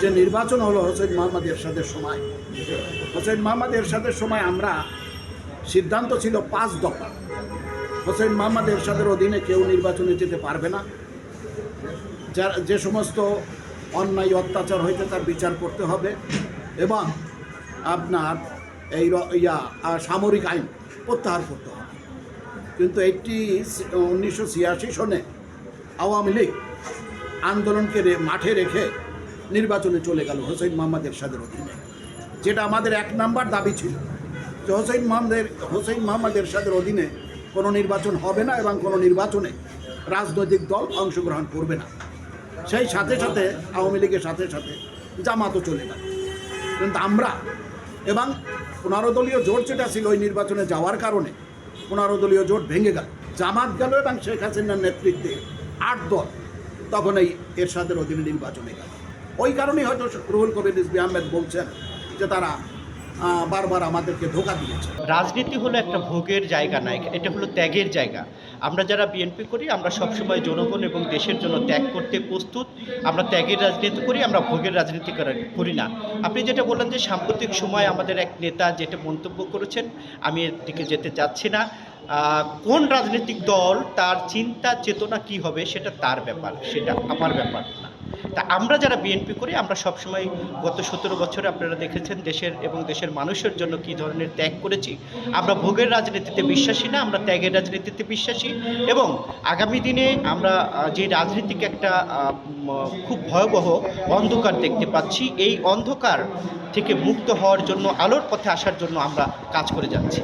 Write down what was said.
যে নির্বাচন হলো হোসেন মোহাম্মদ এরশাদের সময়। হোসেন মোহাম্মদ এরশাদের সময় আমরা সিদ্ধান্ত ছিল পাঁচ দফা। হোসেন মোহাম্মদ এরশাদের অধীনে কেউ নির্বাচনে যেতে পারবে না। যার যে সমস্ত অন্যায়, অত্যাচার হয়েছে তার বিচার করতে হবে এবং আপনার এই ইয়া সামরিক আইন প্রত্যাহার করতে হবে। কিন্তু এইটি উনিশশো ছিয়াশি সনে আওয়ামী লীগ আন্দোলনকে মাঠে রেখে নির্বাচনে চলে গেল হোসেন মোহাম্মদ এরশাদের অধীনে। যেটা আমাদের এক নাম্বার দাবি ছিল যে হোসেন মোহাম্মদের হোসেন মোহাম্মদ এরশাদের অধীনে কোনো নির্বাচন হবে না এবং কোনো নির্বাচনে রাজনৈতিক দল অংশগ্রহণ করবে না। সেই সাথে সাথে আওয়ামী লীগের সাথে সাথে জামাতও চলে গেল। কিন্তু আমরা এবং পনেরো দলীয় জোট যেটা ছিল ওই নির্বাচনে যাওয়ার কারণে পনেরো দলীয় জোট ভেঙে গেল। জামাত গেল এবং শেখ হাসিনার নেতৃত্বে আট দল তখন এই এরশাদের অধীনে নির্বাচনে গেল ওই কারণেই হয়তো রুহুল কবির রিজবি আহমেদ বলছেন যে তারা বারবার আমাদেরকে ধোকা দিয়েছে। রাজনীতি হলো একটা ভোগের জায়গা নয় এটা হলো ত্যাগের জায়গা। আমরা যারা বিএনপি করি, আমরা সবসময় জনগণ এবং দেশের জন্য ত্যাগ করতে প্রস্তুত। আমরা ত্যাগের রাজনীতি করি, আমরা ভোগের রাজনীতি করা- না। আপনি যেটা বললেন যে সাম্প্রতিক সময় আমাদের এক নেতা যেটা মন্তব্য করেছেন, আমি এর দিকে যেতে চাচ্ছি না। কোন রাজনৈতিক দল তার চিন্তা চেতনা কি হবে সেটা তার ব্যাপার, সেটা আমার ব্যাপার। না তা আমরা যারা বিএনপি করি, আমরা সবসময় গত সতেরো বছরে আপনারা দেখেছেন দেশের এবং দেশের মানুষের জন্য কী ধরনের ত্যাগ করেছি। আমরা ভোগের রাজনীতিতে বিশ্বাসী না, আমরা ত্যাগের রাজনীতিতে বিশ্বাসী এবং আগামী দিনে আমরা যে রাজনীতিক একটা খুব ভয়াবহ অন্ধকার দেখতে পাচ্ছি, এই অন্ধকার থেকে মুক্ত হওয়ার জন্য, আলোর পথে আসার জন্য আমরা কাজ করে যাচ্ছি।